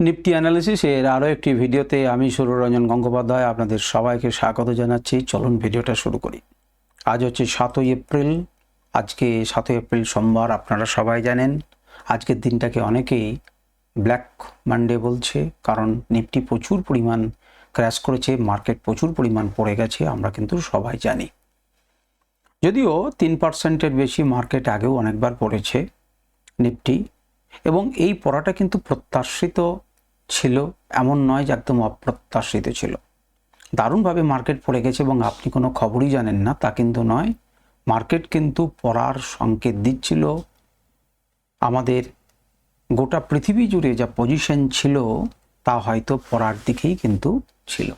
Nifty অ্যানালিসিসের আরও একটি ভিডিওতে আমি সুররঞ্জন গঙ্গোপাধ্যায় আপনাদের সবাইকে স্বাগত জানাচ্ছি। চলুন ভিডিওটা শুরু করি। আজ হচ্ছে সাতই এপ্রিল। আজকে সাতই এপ্রিল সোমবার, আপনারা সবাই জানেন। আজকের দিনটাকে অনেকেই ব্ল্যাক মানডে বলছে, কারণ নিফটি প্রচুর পরিমাণ ক্র্যাশ করেছে মার্কেট প্রচুর পরিমাণ পড়ে গেছে, আমরা কিন্তু সবাই জানি। যদিও তিন পার্সেন্টের বেশি মার্কেট আগেও অনেকবার পড়েছে নিফটি এবং এই পড়াটা কিন্তু প্রত্যাশিত ছিল, এমন নয় যে একদম অপ্রত্যাশিত ছিল। দারুণভাবে মার্কেট পড়ে গেছে এবং আপনি কোনো খবরই জানেন না, তা কিন্তু নয়। মার্কেট কিন্তু পড়ার সংকেত দিচ্ছিল। আমাদের গোটা পৃথিবী জুড়ে যা পজিশন ছিল, তা হয়তো পড়ার দিকেই কিন্তু ছিল।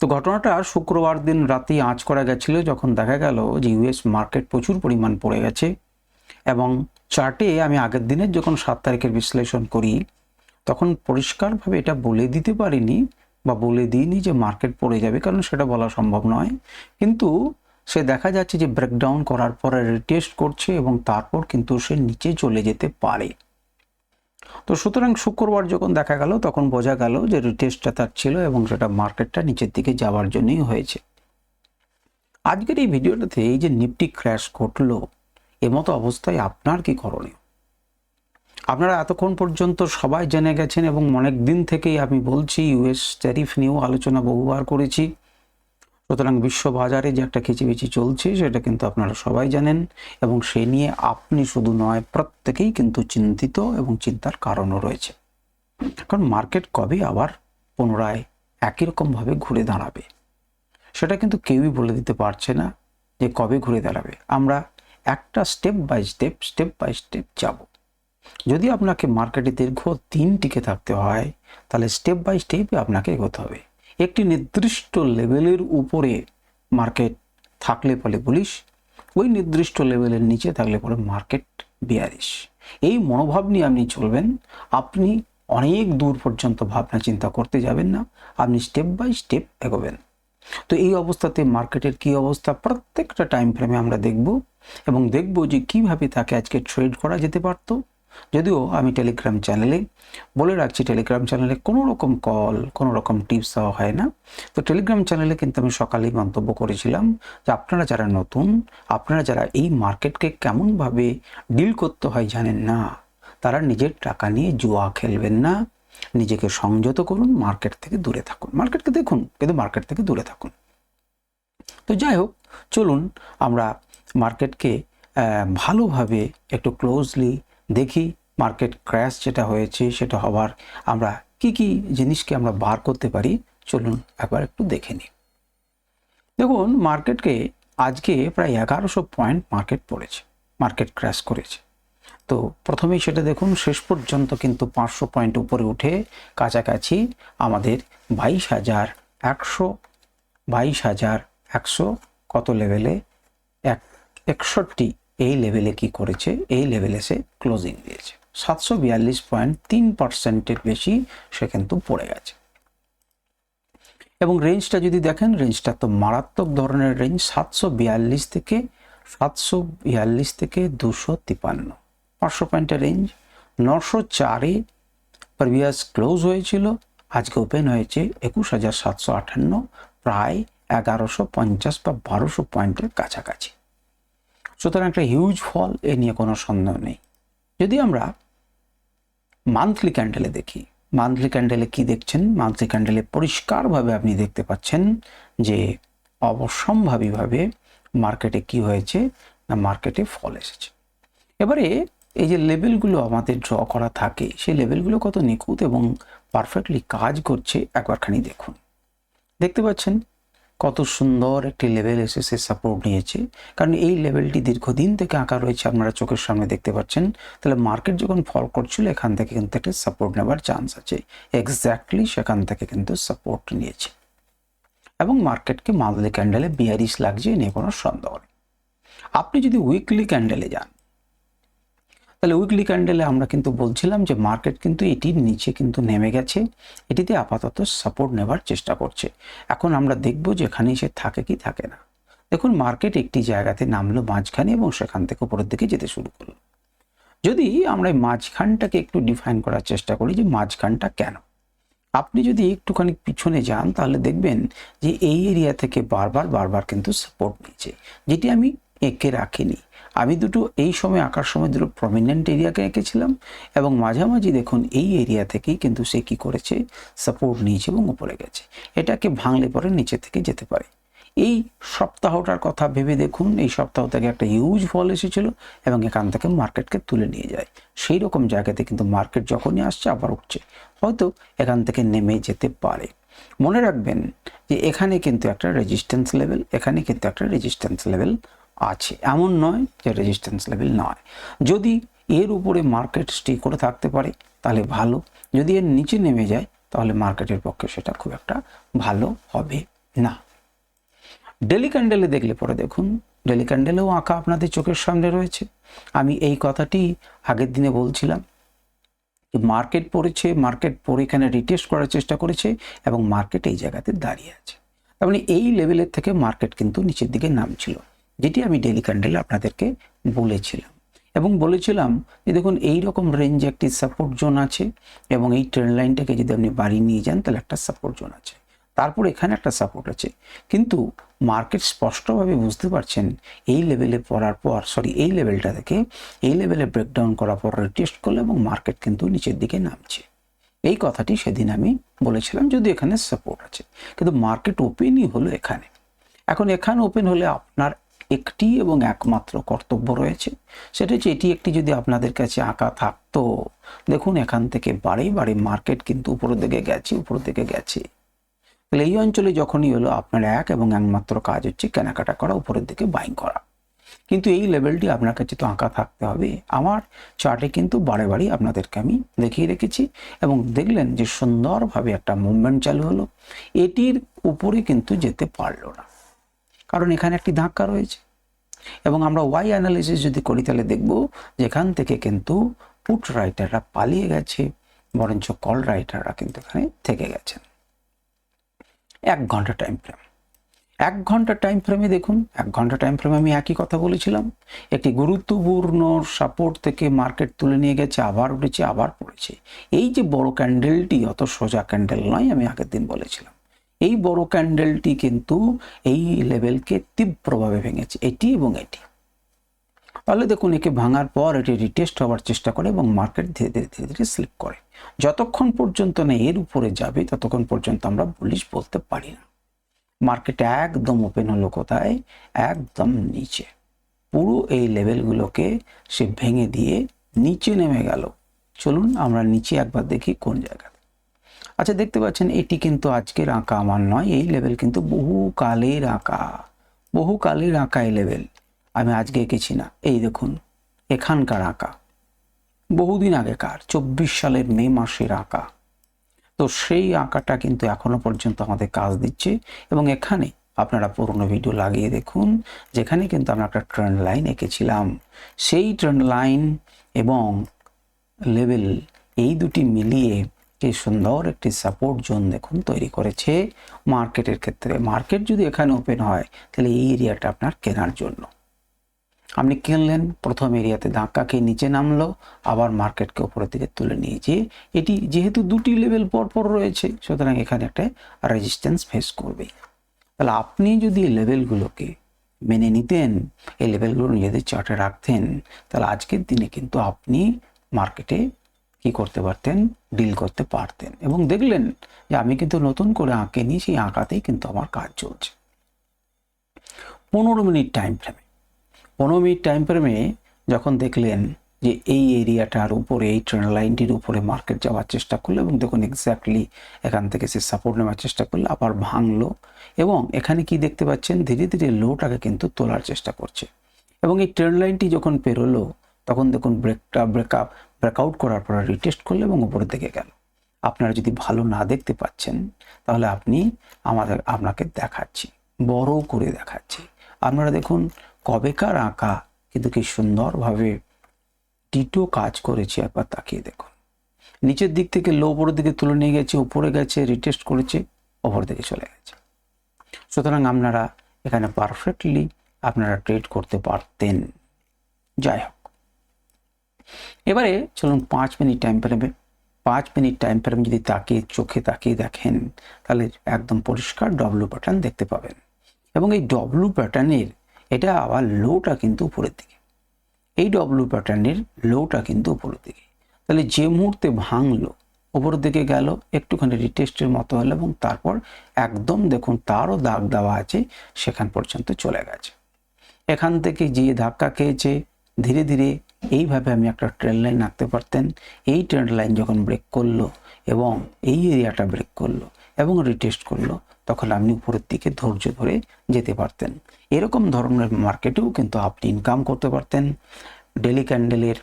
তো ঘটনাটা শুক্রবার দিন রাতেই আঁচ করা গেছিল, যখন দেখা গেল যে ইউএস মার্কেট প্রচুর পরিমাণ পড়ে গেছে। এবং চার্টে আমি আগের দিনের যখন সাত তারিখের বিশ্লেষণ করি তখন পরিষ্কারভাবে এটা বলে দিতে পারিনি বা বলে দিইনি যে মার্কেট পড়ে যাবে, কারণ সেটা বলা সম্ভব নয়। কিন্তু সে দেখা যাচ্ছে যে ব্রেকডাউন করার পরে রিটেস্ট করছে এবং তারপর কিন্তু সে নিচে চলে যেতে পারে। তো সুতরাং শুক্রবার যখন দেখা গেল, তখন বোঝা গেল যে রিটেস্টটা তার ছিল এবং সেটা মার্কেটটা নিচের দিকে যাওয়ার জন্যই হয়েছে। আজকের এই ভিডিওটাতে এই যে নিফটি ক্র্যাশ ঘটলো এমতো অবস্থায় আপনার কি করণীয়? আপনারা এতক্ষণ পর্যন্ত সবাই জেনে গেছেন এবং অনেক দিন থেকেই আমি বলছি ইউএস ট্যারিফ নিয়েও আলোচনা বহুবার করেছি। সুতরাং বিশ্ব বাজারে যে একটা খিচিবিচি চলছে, সেটা কিন্তু আপনারা সবাই জানেন এবং সে নিয়ে আপনি শুধু নয়, প্রত্যেকেই কিন্তু চিন্তিত এবং চিন্তার কারণও রয়েছে। কারণ মার্কেট কবে আবার পুনরায় একই রকমভাবে ঘুরে দাঁড়াবে? সেটা কিন্তু কেউই বলে দিতে পারছে না যে কবে ঘুরে দাঁড়াবে। আমরা একটা step by step step by step যাব। যদি আপনাকে মার্কেটে দীর্ঘ দিন টিকে থাকতে হয়, তাহলে স্টেপ বাই স্টেপে আপনাকে এগোতে হবে। একটি নির্দিষ্ট লেভেলের উপরে মার্কেট থাকলে পরে বলিস ওই নির্দিষ্ট লেভেলের নিচে থাকলে পরে মার্কেট বিয়ারিশ এই মনোভাব নিয়ে আপনি চলবেন, আপনি অনেক দূর পর্যন্ত ভাবনা চিন্তা করতে যাবেন না, আপনি স্টেপ বাই স্টেপ এগোবেন। তো এই অবস্থাতে মার্কেটের কি অবস্থা, প্রত্যেকটা টাইম ফ্রেমে আমরা দেখব এবং দেখব যে কীভাবে তাকে আজকে ট্রেড করা যেতে পারত যদিও আমি টেলিগ্রাম চ্যানেলে বলে রাখছি টেলিগ্রাম চ্যানেলে কোনো রকম কল কোনো রকম টিপস দেওয়া হয় না। তো টেলিগ্রাম চ্যানেলে কিন্তু আমি সকালেই মন্তব্য করেছিলাম যে আপনারা যারা নতুন, আপনারা যারা এই মার্কেটকে কেমনভাবে ডিল করতে হয় জানেন না, তারা নিজের টাকা নিয়ে জুয়া খেলবেন না। নিজেকে সংযত করুন মার্কেট থেকে দূরে থাকুন। মার্কেটকে দেখুন, কিন্তু মার্কেট থেকে দূরে থাকুন। তো যাই হোক, চলুন আমরা মার্কেটকে ভালোভাবে একটু ক্লোজলি দেখি মার্কেট ক্র্যাশ যেটা হয়েছে, সেটা হবার আমরা কি কি জিনিসকে আমরা বার করতে পারি? চলুন একবার একটু দেখে নিই। দেখুন মার্কেটকে আজকে প্রায় এগারোশো পয়েন্ট মার্কেট পড়েছে মার্কেট ক্র্যাশ করেছে। তো প্রথমেই সেটা দেখুন, শেষ পর্যন্ত কিন্তু পাঁচশো পয়েন্ট উপরে উঠে কাছাকাছি আমাদের বাইশ হাজার একশো, বাইশ হাজার একশো কত লেভেলে এক, একষট্টি এই লেভেলে কি করেছে? এই লেভেলে সে ক্লোজিং দিয়েছে। সাতশো বিয়াল্লিশ পয়েন্ট তিন পার্সেন্টের বেশি সে কিন্তু পড়ে গেছে। এবং রেঞ্জটা যদি দেখেন রেঞ্জটা তো মারাত্মক ধরনের রেঞ্জ সাতশো বিয়াল্লিশ থেকে সাতশো বিয়াল্লিশ থেকে দুশো তিপান্ন। পাঁচশো পয়েন্টের রেঞ্জ নশো চারে প্রিভিয়াস ক্লোজ হয়েছিল, আজকে ওপেন হয়েছে একুশ হাজার সাতশো আটান্ন, প্রায় এগারোশো পঞ্চাশ বা বারোশো পয়েন্টের কাছাকাছি। সুতরাং একটা হিউজ ফল এ নিয়ে কোনো সন্দেহ নেই। যদি আমরা মান্থলি ক্যান্ডেলে দেখি মান্থলি ক্যান্ডেলে কি দেখছেন? মান্থলি ক্যান্ডেলে পরিষ্কারভাবে আপনি দেখতে পাচ্ছেন যে অবশ্যম্ভাবীভাবে মার্কেটে কি হয়েছে না মার্কেটে ফল এসেছে। এবারে এই যে লেভেলগুলো আমাদের ড্র করা থাকে, সেই লেভেলগুলো কত নিখুঁত এবং পারফেক্টলি কাজ করছে একবারখানি দেখুন। দেখতে পাচ্ছেন কত সুন্দর একটি লেভেল এসে সে সাপোর্ট নিয়েছে। কারণ এই লেভেলটি দীর্ঘদিন থেকে আঁকা রয়েছে, আপনারা চোখের সামনে দেখতে পাচ্ছেন। তাহলে মার্কেট যখন ফল করছিল, এখান থেকে কিন্তু একটা সাপোর্ট নেবার চান্স আছে। এক্স্যাক্টলি সেখান থেকে কিন্তু সাপোর্ট নিয়েছে। এবং মার্কেটকে মান্থলি ক্যান্ডেলে বিয়ারিশ লাগছে নিয়ে কোনো সন্দেহ নেই। আপনি যদি উইকলি ক্যান্ডেলে যান তাহলে উইকলি ক্যান্ডেলে আমরা কিন্তু বলছিলাম যে মার্কেট কিন্তু এটির নিচে কিন্তু নেমে গেছে। এটিতে আপাতত সাপোর্ট নেবার চেষ্টা করছে। এখন আমরা দেখব যে এখানে সে থাকে কি থাকে না। দেখুন মার্কেট একটি জায়গাতে নামলো মাঝখানে এবং সেখান থেকে উপরের দিকে যেতে শুরু করল। যদি আমরা মাঝখানটাকে একটু ডিফাইন করার চেষ্টা করি যে মাঝখানটা কেন? আপনি যদি একটুখানি পিছনে যান, তাহলে দেখবেন যে এই এরিয়া থেকে বারবার বারবার কিন্তু সাপোর্ট নিয়েছে, যেটি আমি এঁকে রাখিনি। আমি দুটো এই সময় আঁকার সময় দুটো প্রমিনেন্ট এরিয়াকে এঁকেছিলাম এবং মাঝামাঝি দেখুন এই এরিয়া থেকেই কিন্তু সে কি করেছে? সাপোর্ট নিয়েছে এবং উপরে গেছে। এটাকে ভাঙলে পরে নিচে থেকে যেতে পারে। এই সপ্তাহটার কথা ভেবে দেখুন, এই সপ্তাহ থেকে একটা হিউজ ফল এসেছিল এবং এখান থেকে মার্কেটকে তুলে নিয়ে যায়। সেই রকম জায়গাতে কিন্তু মার্কেট যখনই আসছে, আবার উঠছে। হয়তো এখান থেকে নেমে যেতে পারে। মনে রাখবেন যে এখানে কিন্তু একটা রেজিস্ট্যান্স লেভেল এখানে কিন্তু একটা রেজিস্ট্যান্স লেভেল আছে। এমন নয় যে রেজিস্ট্যান্স লেভেল নয়। যদি এর উপরে মার্কেট স্টে করে থাকতে পারে, তাহলে ভালো। যদি এর নিচে নেমে যায়, তাহলে মার্কেটের পক্ষে সেটা খুব একটা ভালো হবে না। ডেলি ক্যান্ডেলে দেখলে পরে দেখুন ডেলি ক্যান্ডেলেও আঁকা আপনাদের চোখের সামনে রয়েছে। আমি এই কথাটি আগের দিনে বলছিলাম মার্কেট পড়েছে মার্কেট পরে এখানে রিটেস্ট করার চেষ্টা করেছে এবং মার্কেট এই জায়গাতে দাঁড়িয়ে আছে। তার মানে এই লেভেলের থেকে মার্কেট কিন্তু নিচের দিকে নামছিল। যেটি আমি ডেলি ক্যান্ডেলে আপনাদেরকে বলেছিলাম। এবং বলেছিলাম যে দেখুন, এই রকম রেঞ্জে একটি সাপোর্ট জোন আছে এবং এই ট্রেন লাইনটাকে যদি আপনি বাড়িয়ে নিয়ে যান, তাহলে একটা সাপোর্ট জোন আছে। তারপর এখানে একটা সাপোর্ট আছে। কিন্তু মার্কেট স্পষ্টভাবে বুঝতে পারছেন, এই লেভেলে পড়ার পর সরি এই লেভেলটা থেকে এই লেভেলে ব্রেকডাউন করার পর রিটেস্ট করল এবং মার্কেট কিন্তু নিচের দিকে নামছে। এই কথাটি সেদিন আমি বলেছিলাম যদি এখানে সাপোর্ট আছে। কিন্তু মার্কেট ওপেনই হলো এখানে। এখন এখানে ওপেন হলে আপনার একটি এবং একমাত্র কর্তব্য রয়েছে। সেটা হচ্ছে এটি একটি যদি আপনাদের কাছে আঁকা থাকতো, দেখুন এখান থেকে বাড়ি বাড়ি মার্কেট কিন্তু উপরের দিকে গেছে, উপরের দিকে গেছে। তাহলে এই অঞ্চলে যখনই হলো, আপনার এক এবং একমাত্র কাজ হচ্ছে কেনাকাটা করা, উপরের দিকে বাইং করা। কিন্তু এই লেভেলটি আপনার কাছে তো আঁকা থাকতে হবে। আমার চার্টে কিন্তু বারে বারেই আপনাদেরকে আমি দেখিয়ে রেখেছি এবং দেখলেন যে সুন্দরভাবে একটা মুভমেন্ট চালু হলো। এটির উপরে কিন্তু যেতে পারল না। কারণ এখানে একটি ধাক্কা রয়েছে। এবং আমরা ওয়াই অ্যানালিসিস যদি করি, তাহলে দেখব যেখান থেকে কিন্তু পুট রাইটাররা পালিয়ে গেছে, বরঞ্চ কল রাইটাররা কিন্তু এখানে থেকে গেছেন। এক ঘণ্টা টাইম ফ্রেম এক ঘণ্টা টাইম ফ্রেমে দেখুন, এক ঘণ্টা টাইম ফ্রেমে আমি একই কথা বলেছিলাম। একটি গুরুত্বপূর্ণ সাপোর্ট থেকে মার্কেট তুলে নিয়ে গেছে, আবার উঠেছে, আবার পড়েছে। এই যে বড় ক্যান্ডেলটি অত সোজা ক্যান্ডেল নয়, আমি আগের দিন বলেছিলাম। এই বড় ক্যান্ডেলটি কিন্তু এই লেভেলকে তীব্রভাবে ভেঙেছে, এটি এবং এটি। তাহলে দেখুন, একে ভাঙার পর এটি রিটেস্ট হওয়ার চেষ্টা করে এবং মার্কেট ধীরে ধীরে ধীরে ধীরে স্লিপ করে। যতক্ষণ পর্যন্ত না এর উপরে যাবে, ততক্ষণ পর্যন্ত আমরা বুলিশ বলতে পারি না। মার্কেট একদম ওপেন হলো কোথায়? একদম নিচে। পুরো এই লেভেলগুলোকে সে ভেঙে দিয়ে নিচে নেমে গেল। চলুন আমরা নিচে একবার দেখি কোন জায়গাতে আচ্ছা দেখতে পাচ্ছেন, এটি কিন্তু আজকের আঁকা আমার নয়, এই লেভেল কিন্তু বহু কালের আঁকা। বহু কালের আঁকা এই লেভেল আমি আজকে এঁকেছি না। এই দেখুন, এখানকার আঁকা। বহুদিন আগেকার, চব্বিশ সালের মে মাসের আঁকা। তো সেই আঁকাটা কিন্তু এখনও পর্যন্ত আমাদের কাজ দিচ্ছে এবং এখানে আপনারা পুরোনো ভিডিও লাগিয়ে দেখুন, যেখানে কিন্তু আমরা একটা ট্রেন্ড লাইন এঁকেছিলাম। সেই ট্রেন্ড লাইন এবং লেভেল এই দুটি মিলিয়ে যে সুন্দর একটি সাপোর্ট জোন দেখুন তৈরি করেছে মার্কেটের ক্ষেত্রে। মার্কেট যদি এখানে ওপেন হয়, তাহলে এই এরিয়াটা আপনার কেনার জন্য। আপনি কিনলেন, প্রথম এরিয়াতে ধাক্কা খেয়ে নিচে নামলো, আবার মার্কেটকে উপরের দিকে তুলে নিয়েছে। এটি যেহেতু দুটি লেভেল পর পর রয়েছে, সুতরাং এখানে একটা রেজিস্ট্যান্স ফেস করবে। তাহলে আপনি যদি লেভেলগুলোকে মেনে নিতেন, এই লেভেলগুলো নিজেদের চার্টে রাখতেন, তাহলে আজকের দিনে কিন্তু আপনি মার্কেটে কি করতে পারতেন ডিল করতে পারতেন এবং দেখলেন যে আমি কিন্তু নতুন করে আঁকেনি সেই আঁকাতেই কিন্তু আমার কাজ চলছে। পনেরো মিনিট টাইম ফ্রেমে পনেরো মিনিট টাইম ফ্রেমে যখন দেখলেন যে এই এরিয়াটার উপরে, এই ট্রেন লাইনটির উপরে মার্কেট যাওয়ার চেষ্টা করল এবং দেখুন এক্স্যাক্টলি এখান থেকে সে সাপোর্ট নেওয়ার চেষ্টা করল, আবার ভাঙলো এবং এখানে কি দেখতে পাচ্ছেন, ধীরে ধীরে লোটাকে কিন্তু তোলার চেষ্টা করছে। এবং এই ট্রেন লাইনটি যখন পেরোলো, তখন দেখুন ব্রেকটা ব্রেকআপ ব্রেকআউট করার পর রিটেস্ট করল এবং উপরের দিকে গেল। আপনারা যদি ভালো না দেখতে পাচ্ছেন, তাহলে আপনি আমাদের, আপনাকে দেখাচ্ছি, বড় করে দেখাচ্ছি। আপনারা দেখুন, কবেকার আঁকা, কিন্তু কি সুন্দরভাবে টিটো কাজ করেছে, একবার তাকিয়ে দেখুন। নিচের দিক থেকে লো উপরের দিকে তুলে নিয়ে গেছে, উপরে গেছে রিটেস্ট করেছে, ওপর দিকে চলে গেছে। সুতরাং আপনারা এখানে পারফেক্টলি আপনারা ট্রেড করতে পারতেন। যাই হোক। এবারে চলুন পাঁচ মিনিট টাইম ফ্রেমে পাঁচ মিনিট টাইম ফ্রেম যদি তাকিয়ে চোখে তাকিয়ে দেখেন, তাহলে একদম পরিষ্কার ডব্লু প্যাটার্ন দেখতে পাবেন। এবং এই ডব্লু প্যাটার্নের এটা আবার লোটা কিন্তু উপরের দিকে। এই ডব্লু প্যাটার্নের লোটা কিন্তু উপরের দিকে। তাহলে যে মুহূর্তে ভাঙলো, উপরের দিকে গেল, একটুখানি রিটেস্টের মতো হলো এবং তারপর একদম দেখুন তারও দাগ দেওয়া আছে, সেখান পর্যন্ত চলে গেছে। এখান থেকে যে ধাক্কা খেয়েছে, ধীরে ধীরে এইভাবে আমি একটা ট্রেন লাইন আঁকতে পারতেন। এই ট্রেন লাইন যখন ব্রেক করল এবং এই এরিয়াটা ব্রেক করল এবং রিটেস্ট করল, তখন আপনি উপরের দিকে ধৈর্য ধরে যেতে পারতেন। এরকম ধরনের মার্কেটেও কিন্তু আপনি ইনকাম করতে পারতেন। ডেলি ক্যান্ডেলের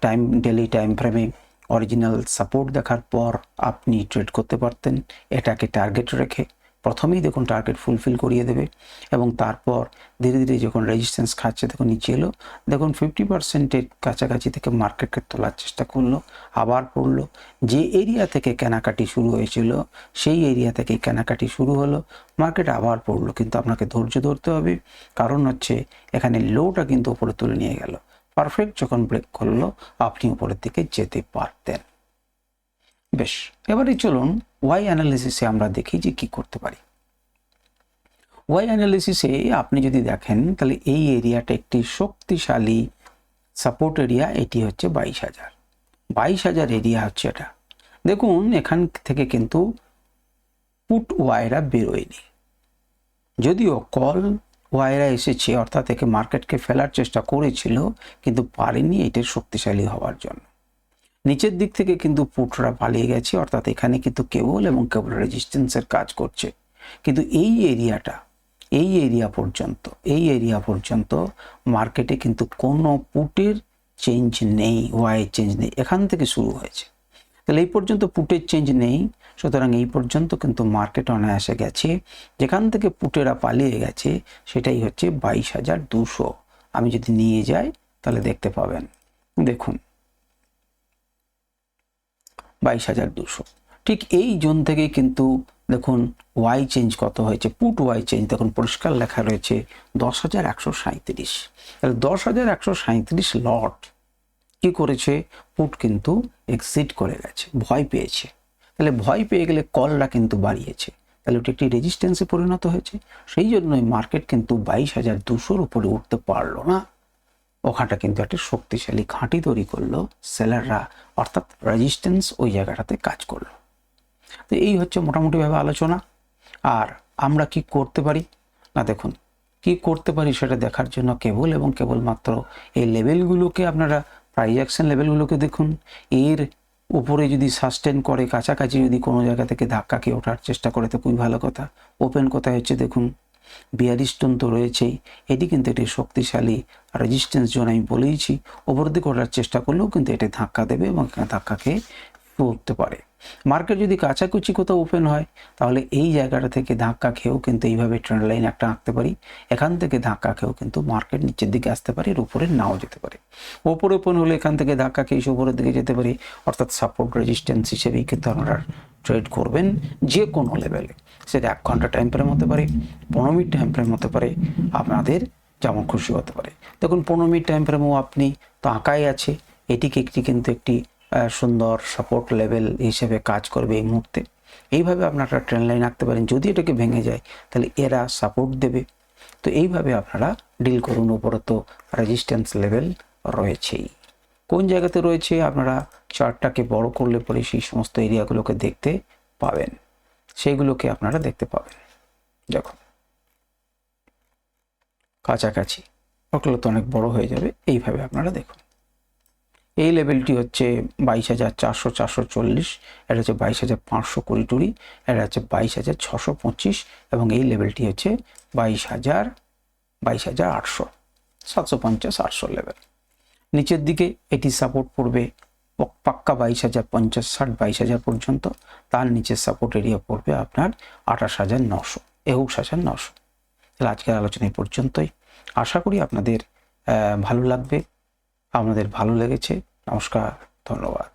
টাইম ডেলি টাইম ফ্রেমে অরিজিনাল সাপোর্ট দেখার পর আপনি ট্রেড করতে পারতেন। এটাকে টার্গেট রেখে প্রথমেই দেখুন টার্গেট ফুলফিল করিয়ে দেবে এবং তারপর ধীরে ধীরে যখন রেজিস্ট্যান্স খাচ্ছে তখন নিচে এলো। দেখুন ফিফটি পার্সেন্টের কাছাকাছি থেকে মার্কেটকে তোলার চেষ্টা করল, আবার পড়ল যে এরিয়া থেকে কেনাকাটি শুরু হয়েছিল, সেই এরিয়া থেকে কেনাকাটি শুরু হলো মার্কেট আবার পড়ল। কিন্তু আপনাকে ধৈর্য ধরতে হবে, কারণ হচ্ছে এখানে লোটা কিন্তু উপরে তুলে নিয়ে গেল। পারফেক্ট যখন ব্রেক করল, আপনি উপরের দিকে যেতে পারতেন। বেশ, এবারে চলুন ওয়াই অ্যানালিসিসে আমরা দেখি যে কি করতে পারি। ওয়াই অ্যানালিসিসে আপনি যদি দেখেন, তাহলে এই এরিয়াটা একটি শক্তিশালী সাপোর্ট এরিয়া এটি হচ্ছে বাইশ হাজার। বাইশ হাজার এরিয়া হচ্ছে এটা। দেখুন, এখান থেকে কিন্তু পুট ওয়াইরা বেরোয়নি। যদিও কল ওয়াইরা এসেছে, অর্থাৎ একে মার্কেটকে ফেলার চেষ্টা করেছিল, কিন্তু পারেনি এটার শক্তিশালী হওয়ার জন্য। নিচের দিক থেকে কিন্তু পুটরা পালিয়ে গেছে, অর্থাৎ এখানে কিন্তু কেবল এবং কেবল রেজিস্ট্যান্সের কাজ করছে। কিন্তু এই এরিয়াটা, এই এরিয়া পর্যন্ত, এই এরিয়া পর্যন্ত মার্কেটে কিন্তু কোনো পুটের চেঞ্জ নেই ওয়াইয়ের চেঞ্জ নেই, এখান থেকে শুরু হয়েছে। তাহলে এই পর্যন্ত পুটের চেঞ্জ নেই, সুতরাং এই পর্যন্ত কিন্তু মার্কেট অনায়াসে গেছে। যেখান থেকে পুটেরা পালিয়ে গেছে, সেটাই হচ্ছে বাইশ হাজার দুশো। আমি যদি নিয়ে যাই, তাহলে দেখতে পাবেন। দেখুন। বাইশ হাজার দুশো। ঠিক এই জোন থেকেই কিন্তু দেখুন ওয়াই চেঞ্জ কত হয়েছে পুট ওয়াই চেঞ্জ দেখুন পরিষ্কার লেখা রয়েছে দশ হাজার একশো সাঁত্রিশ তাহলে দশ হাজার একশো সাঁত্রিশ লট কি করেছে? পুট কিন্তু এক্সিট করে গেছে, ভয় পেয়েছে। তাহলে ভয় পেয়ে গেলে কলরা কিন্তু বাড়িয়েছে। তাহলে ওটি একটি রেজিস্ট্যান্সে পরিণত হয়েছে। সেই জন্যই মার্কেট কিন্তু বাইশ হাজার দুশোর উপরে উঠতে পারল না। ওখানটা কিন্তু একটা শক্তিশালী ঘাঁটি তৈরি করল, সেলাররা, অর্থাৎ রেজিস্ট্যান্স ওই জায়গাটাতে কাজ করল। তো এই হচ্ছে মোটামুটিভাবে আলোচনা। আর আমরা কি করতে পারি? না, দেখুন, কি করতে পারি সেটা দেখার জন্য কেবল এবং কেবলমাত্র এই লেভেলগুলোকে আপনারা প্রাইজ লেভেলগুলোকে দেখুন। এর উপরে যদি সাস্টেন করে, কাছাকাছি যদি কোনো জায়গা থেকে ধাক্কা খেয়ে ওঠার চেষ্টা করে, তো খুবই ভালো কথা। ওপেন কোথায় হচ্ছে দেখুন। বিয়ারিস্টোন তো রয়েছেই। এটি কিন্তু একটি শক্তিশালী রেজিস্ট্যান্স জোন আমি বলেইছি। ওপর দিকে চেষ্টা করলেও কিন্তু এটি ধাক্কা দেবে এবং ধাক্কা খেয়ে পড়তে পারে। মার্কেট যদি কাছাকুচি কোথাও ওপেন হয়, তাহলে এই জায়গাটা থেকে ধাক্কা খেয়েও কিন্তু এইভাবে ট্রেন্ড লাইন একটা আঁকতে পারি। এখান থেকে ধাক্কা খেয়েও কিন্তু মার্কেট নিচের দিকে আসতে পারে, এর উপরে নাও যেতে পারে। ওপরে ওপেন হলে এখান থেকে ধাক্কা খেয়ে উপরের দিকে যেতে পারি। অর্থাৎ সাপোর্ট রেজিস্ট্যান্স হিসেবেই কিন্তু আপনারা ট্রেড করবেন যে কোনো লেভেলে সেটা এক ঘণ্টা টাইম ফ্রেম হতে পারে, পনেরো মিনিট টাইম ফ্রেম হতে পারে, আপনাদের যেমন খুশি হতে পারে। দেখুন, পনেরো মিনিট টাইম ফ্রেমও আপনি তো আঁকাই আছে। এটিকে একটি কিন্তু একটি সুন্দর সাপোর্ট লেভেল হিসেবে কাজ করবে এই মুহূর্তে। এইভাবে আপনারা ট্রেন লাইন আঁকতে পারেন। যদি এটাকে ভেঙে যায়, তাহলে এরা সাপোর্ট দেবে। তো এইভাবে আপনারা ডিল করুন। উপরে তো রেজিস্ট্যান্স লেভেল রয়েছেই। কোন জায়গাতে রয়েছে? আপনারা চার্টটাকে বড় করলে পরে সেই সমস্ত এরিয়াগুলোকে দেখতে পাবেন। সেইগুলোকে আপনারা দেখতে পাবেন। দেখুন। কাছাকাছি। ওগুলো তো অনেক বড় হয়ে যাবে। এইভাবে আপনারা দেখুন। এই লেভেলটি হচ্ছে বাইশ হাজার চারশো চারশো চল্লিশ, এটা হচ্ছে বাইশ হাজার পাঁচশো কুড়ি টুড়ি এটা হচ্ছে বাইশ হাজার ছশো পঁচিশ এবং এই লেভেলটি হচ্ছে বাইশ হাজার বাইশ হাজার আটশো, সাতশো পঞ্চাশ আটশো লেভেল। নিচের দিকে এটি সাপোর্ট পড়বে পাক্কা বাইশ হাজার পঞ্চাশ ষাট, বাইশ হাজার পর্যন্ত, তার নিচের সাপোর্ট এরিয়া পড়বে আপনার আঠাশ হাজার নশো, একুশ হাজার নশো। তাহলে আজকের আলোচনা এই পর্যন্তই। আশা করি আপনাদের ভালো লাগবে। আপনাদের ভালো লেগেছে নমস্কার ধন্যবাদ।